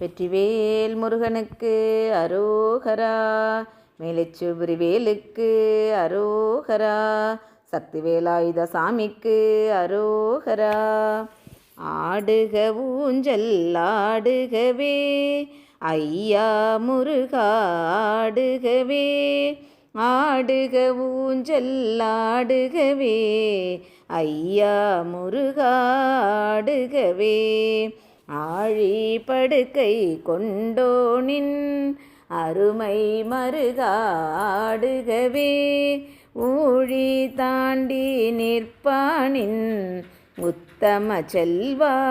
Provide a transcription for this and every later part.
வெற்றிவேல் முருகனுக்கு அரோகரா மேலச்சுபுரிவேலுக்கு அரோகரா சக்தி வேலாயுத சாமிக்கு அரோகரா. ஆடுக ஊஞ்சல் ஆடுகவே ஐயா முருகா ஆடுகவே. ஆடுக ஊஞ்சல் ஆடுகவே ஐயா முருகா ஆடுகவே. ஆழி படுக்கை கொண்டோனின் அருமை மருகாடுகவே ஊழி தாண்டி நிற்பானின் உத்தம செல்வாடுகவே.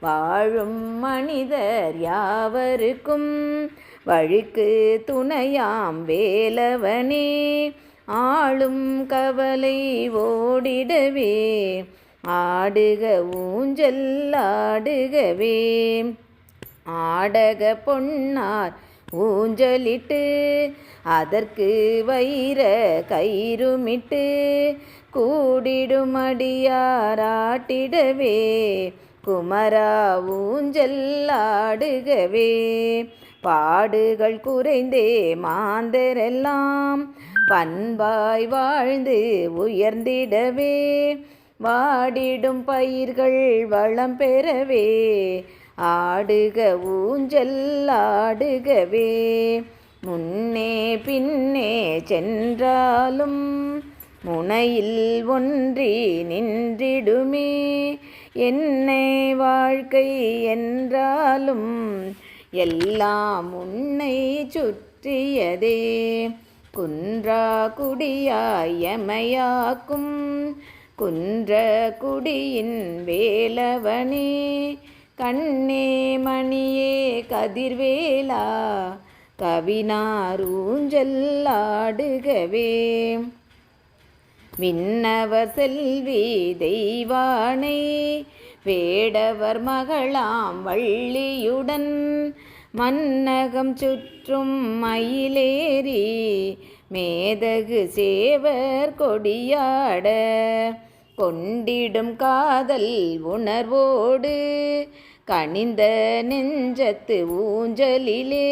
வாழும் மனிதர் யாவருக்கும் வழிக்கு துணையாம் வேலவனே. ஆளும் கவலை ஓடிடவே. ஆடுக ஊஞ்சல் ஆடுகவே. ஆடக பொன்னார் ஊஞ்சலிட்டு அதற்கு வைர கயிறுமிட்டு கூடிடுமடியாராட்டிடவே குமரா ஊஞ்சல் ஆடுகவே. பாடுகள் குறைந்தே மாந்தரெல்லாம் பண்பாய் வாழ்ந்து உயர்ந்திடவே. வாடிடும் பயிர்கள் வளம் பெறவே. ஆடுக ஊஞ்சல் ஆடுகவே. முன்னே பின்னே சென்றாலும் முனையில் ஒன்றி நின்றிடுமே. என்னை வாழ்க்கை என்றாலும் எல்லாம் உன்னை சுற்றியதே. குன்றா குடியாயமையாக்கும் குன்ற குடியின் வேலவனே கண்ணே மணியே கதிர்வேலா கவினாரூஞ்சல்லாடுகவே விண்ணவர் செல்வி தெய்வானை வேடவர் மகளாம் வள்ளியுடன் மன்னகம் சுற்றும் மயிலேறி மேதகு சேவர் கொடியாட கொண்டிடும் காதல் உணர்வோடு கனிந்த நெஞ்சத்து ஊஞ்சலிலே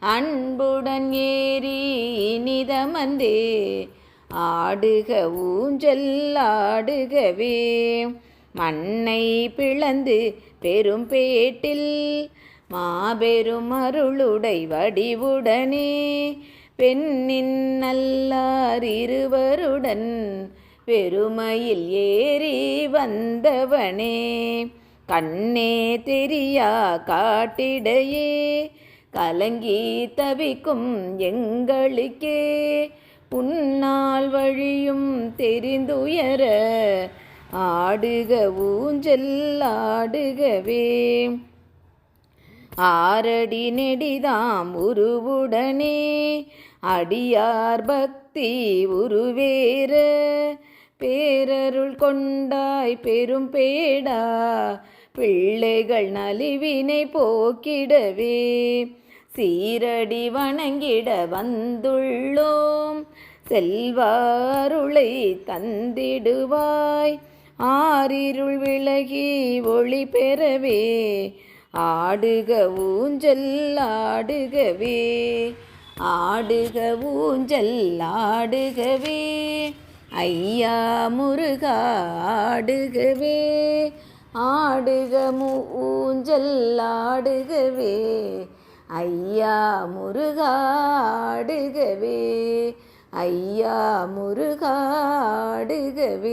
அன்புடன் ஏறி இனிதமந்தே ஆடுக ஊஞ்சல் ஆடுகவே. மண்ணை பிளந்து பெரும் பேட்டில் மாபெரும் அருளுடை வடிவுடனே பெண்ணின் நல்லார் இருவருடன் பெருமையில் ஏறி வந்தவனே. கண்ணே தெரியா காட்டிடையே. கலங்கி தவிக்கும் எங்களுக்கே. உன்னால் வழியும் தெரிந்துயர. ஆடுக ஊஞ்சல் ஆடுகவே. ஆரடி நெடிதாம் உருவுடனே அடியார் பக்தி உருவேற. பேரருள் கொண்டாய் பெரும் பேடா பிள்ளைகள் நலிவினை போக்கிடவே. சீரடி வணங்கிட வந்துள்ளோம் செல்வாருளை தந்திடுவாய். ஆரிருள் விலகி ஒளி பெறவே ஆடுக ஊஞ்சல் ஆடுகவே ஆடுக ஊஞ்சல் ஆடுகவே ஐயா முருகா ஆடுகவே ஆடுக ஊஞ்சல் ஆடுகவே ஐயா முருகா ஆடுகவே ஐயா முருகா ஆடுகவே.